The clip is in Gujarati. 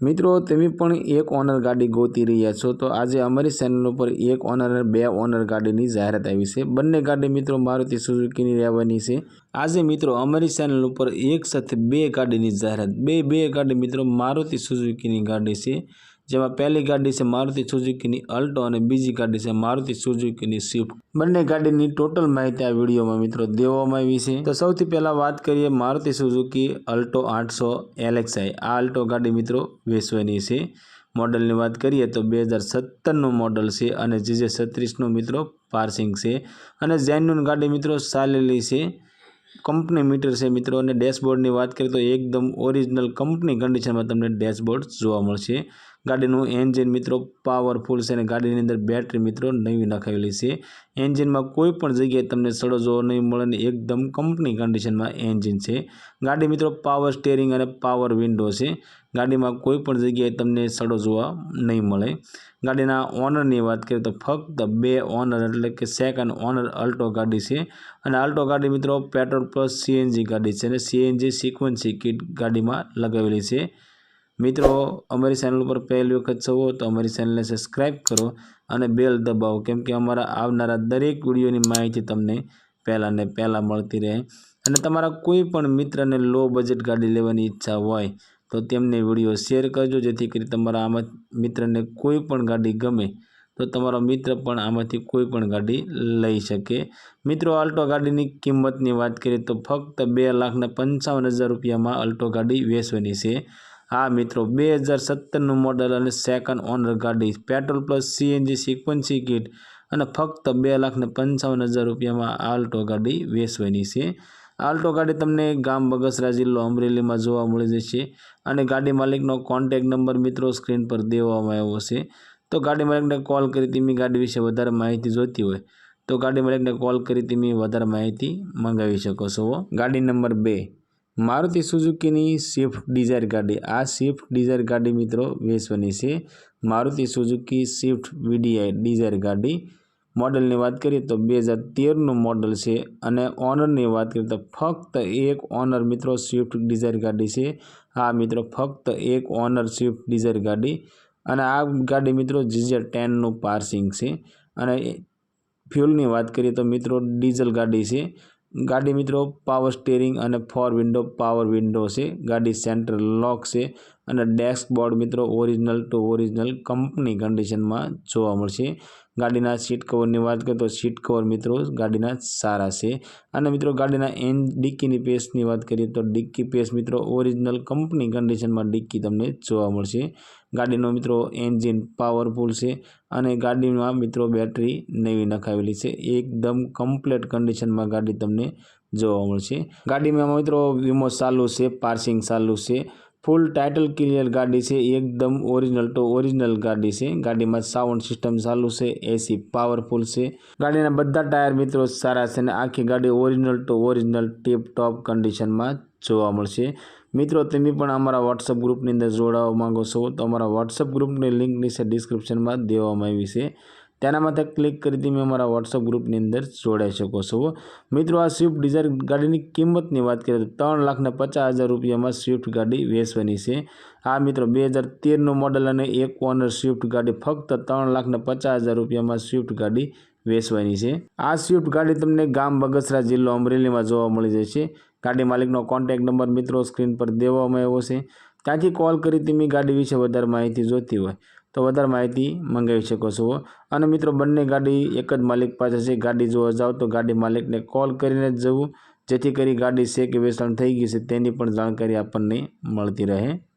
મિત્રો, તમે પણ એક ઓનર ગાડી ગોતી રહ્યા છો, તો આજે અમારી ચેનલ ઉપર એક ઓનર અને બે ઓનર ગાડીની જાહેરાત આવી છે. બંને ગાડી મિત્રો મારુતિ સુઝુકીની રહેવાની છે. આજે મિત્રો અમારી ચેનલ ઉપર એક સાથે બે ગાડીની જાહેરાત, બે બે ગાડી મિત્રો મારુતિ સુઝુકીની ગાડી છે. જેમાં પહેલી ગાડી છે મારુતિ સુઝુકીની, અલ્ટો અને બીજી ગાડી છે મારુતિ સુઝુકીની સ્વિફ્ટ. બંને ગાડીની ટોટલ માહિતી આ વિડીયોમાં મિત્રો દેવામાં આવી છે. તો સૌથી પહેલાં વાત કરીએ મારુતિ સુઝુકી અલ્ટો આઠસો એલેક્સાઈ આ અલ્ટો ગાડી મિત્રો વેચવાની છે. મોડલની વાત કરીએ તો બે હજાર સત્તરનું મોડલ છે અને જીજે છત્રીસનું મિત્રો પાર્સિંગ છે. અને જેન્યુન ગાડી મિત્રો ચાલેલી છે. કંપની મીટર છે મિત્રો અને ડેશબોર્ડની વાત કરીએ તો એકદમ ઓરિજિનલ કંપની કન્ડિશનમાં તમને ડેશબોર્ડ જોવા મળશે. ગાડીનું એન્જિન મિત્રો પાવરફુલ છે અને ગાડીની અંદર બેટરી મિત્રો નવી નખાવેલી છે. એન્જિનમાં કોઈ પણ જગ્યાએ તમને સડો જોવા નહીં મળે અને એકદમ કંપની કન્ડિશનમાં એન્જિન છે. ગાડી મિત્રો પાવર સ્ટેરિંગ અને પાવર વિન્ડો છે. ગાડીમાં કોઈ પણ જગ્યાએ તમને સડો જોવા નહીં મળે. ગાડીના ઓનરની વાત કરીએ તો ફક્ત બે ઓનર એટલે કે સેકન્ડ ઓનર અલ્ટો ગાડી છે અને અલ્ટો ગાડી મિત્રો પેટ્રોલ પ્લસ સીએનજી ગાડી છે અને સીએનજી સિક્વન્સી કિટ ગાડીમાં લગાવેલી છે. મિત્રો, અમારી ચેનલ ઉપર પહેલી વખત છો તો અમારી ચેનલને સબસ્ક્રાઈબ કરો અને બેલ દબાવો, કેમ કે અમારા આવનારા દરેક વિડીયોની માહિતી તમને પહેલાં ને પહેલાં મળતી રહે. અને તમારા કોઈ પણ મિત્રને લો બજેટ ગાડી લેવાની ઈચ્છા હોય તો તેમને વીડિયો શેર કરજો, જેથી કરી તમારા આમાં મિત્રને કોઈ પણ ગાડી ગમે તો તમારો મિત્ર પણ આમાંથી કોઈ પણ ગાડી લઈ શકે. મિત્રો અલ્ટો ગાડીની કિંમતની વાત કરીએ તો ફક્ત બે લાખના પંચાવન હજાર રૂપિયામાં અલ્ટો ગાડી વેચવાની છે. હા મિત્રો, બે હજાર સત્તરનું મોડલ અને સેકન્ડ ઓનર ગાડી petrol plus CNG sequential kit અને ફક્ત બે લાખને પંચાવન હજાર રૂપિયામાં આલ્ટો ગાડી વેચવાની છે. આલ્ટો ગાડી તમને ગામ બગસરા જિલ્લો અમરેલીમાં જોવા મળી જશે અને ગાડી માલિકનો કોન્ટેક નંબર મિત્રો સ્ક્રીન પર દેવામાં આવ્યો છે. તો ગાડી માલિકને કોલ કરી તમે ગાડી વિશે વધારે માહિતી જોઈતી હોય તો ગાડી માલિકને કોલ કરી તમે વધારે માહિતી મંગાવી શકો છો. ગાડી નંબર બે. મારુતિ સુઝુકીની સ્વિફ્ટ ડિઝાયર ગાડી. આ સ્વિફ્ટ ડિઝાયર ગાડી મિત્રો વેચવાની છે. Maruti Suzuki Swift VDI Dzire ગાડી. મોડલની વાત કરીએ તો બે હજાર તેરનું મોડલ છે અને ઓનરની વાત કરીએ તો ફક્ત એક ઓનર મિત્રો સ્વિફ્ટ ડિઝાયર ગાડી છે. આ મિત્રો, ફક્ત એક ઓનર સ્વિફ્ટ ડિઝાયર ગાડી અને આ ગાડી મિત્રો જીજર ટેનનું પાર્સિંગ છે. અને ફ્યુલની વાત કરીએ તો મિત્રો ડીઝલ ગાડી છે. ગાડી મિત્રો પાવર સ્ટેરિંગ અને ફોર વિન્ડો પાવર વિન્ડો છે. ગાડી સેન્ટર લોક છે. અને ડેસ્કબોર્ડ મિત્રો ઓરિજિનલ ટુ ઓરિજિનલ કંપની કન્ડિશનમાં જોવા મળશે. ગાડીના સીટ કવરની વાત કરીએ તો સીટ કવર મિત્રો ગાડીના સારા છે. અને મિત્રો ગાડીના એન ડિક્કીની પેસ્ટની વાત કરીએ તો ડિક્કી પેસ્ટ મિત્રો ઓરિજિનલ કંપની કન્ડિશનમાં ડિક્કી તમને જોવા મળશે. ગાડીનો મિત્રો એન્જિન પાવરફુલ છે અને ગાડીમાં મિત્રો બેટરી નવી નખાવેલી છે. એકદમ કમ્પ્લેટ કન્ડિશનમાં ગાડી તમને જોવા મળશે. ગાડીમાં મિત્રો વીમો ચાલુ છે, પાર્સિંગ ચાલુ છે ફૂલ ટાઇટલ ક્લિયર ગાડી છે, એકદમ ઓરિજિનલ તો ઓરિજિનલ ગાડી છે. ગાડીમાં સાઉન્ડ સિસ્ટમ ચાલુ છે એસી પાવરફુલ છે. ગાડીના બધા ટાયર મિત્રો સારા છે અને આખી ગાડી ઓરિજિનલ તો ઓરિજિનલ ટીપ ટોપ કન્ડિશનમાં જોવા મળશે. મિત્રો, તમે પણ અમારા વોટ્સઅપ ગ્રુપની અંદર જોડાવા માંગો છો તો અમારા વોટ્સઅપ ગ્રુપની લિંક નીચે ડિસ્ક્રિપ્શનમાં દેવામાં આવી છે. તેના માટે ક્લિક કરી તમે અમારા વોટ્સઅપ ગ્રુપની અંદર જોડાઈ શકો છો. મિત્રો, આ સ્વિફ્ટ ડિઝાયર ગાડીની કિંમતની વાત કરીએ તો ત્રણ લાખને પચાસ હજાર રૂપિયામાં સ્વિફ્ટ ગાડી વેચવાની છે. આ મિત્રો, બે હજાર તેરનું મોડલ અને એક ઓનર સ્વિફ્ટ ગાડી ફક્ત ત્રણ લાખને પચાસ હજાર રૂપિયામાં સ્વિફ્ટ ગાડી વેચવાની છે. આ સ્વિફ્ટ ગાડી તમને ગામ બગસરા જિલ્લો અમરેલીમાં જોવા મળી જશે ગાડી માલિકનો કોન્ટેક નંબર મિત્રો સ્ક્રીન પર દેવામાં આવ્યો છે. ત્યાંથી કોલ કરી તમે ગાડી વિશે વધારે માહિતી જોતી હોય. તો વધારે માહિતી મંગાવી શકો છો. અને મિત્રો, બંને ગાડી એક જ માલિક પાસે છે. ગાડી જોવા જાઓ તો ગાડી માલિકને કોલ કરીને જવું. જેથી કરી ગાડી છે કે વેચાણ થઈ ગઈ છે. તેની પણ જાણકારી આપણને મળતી રહે.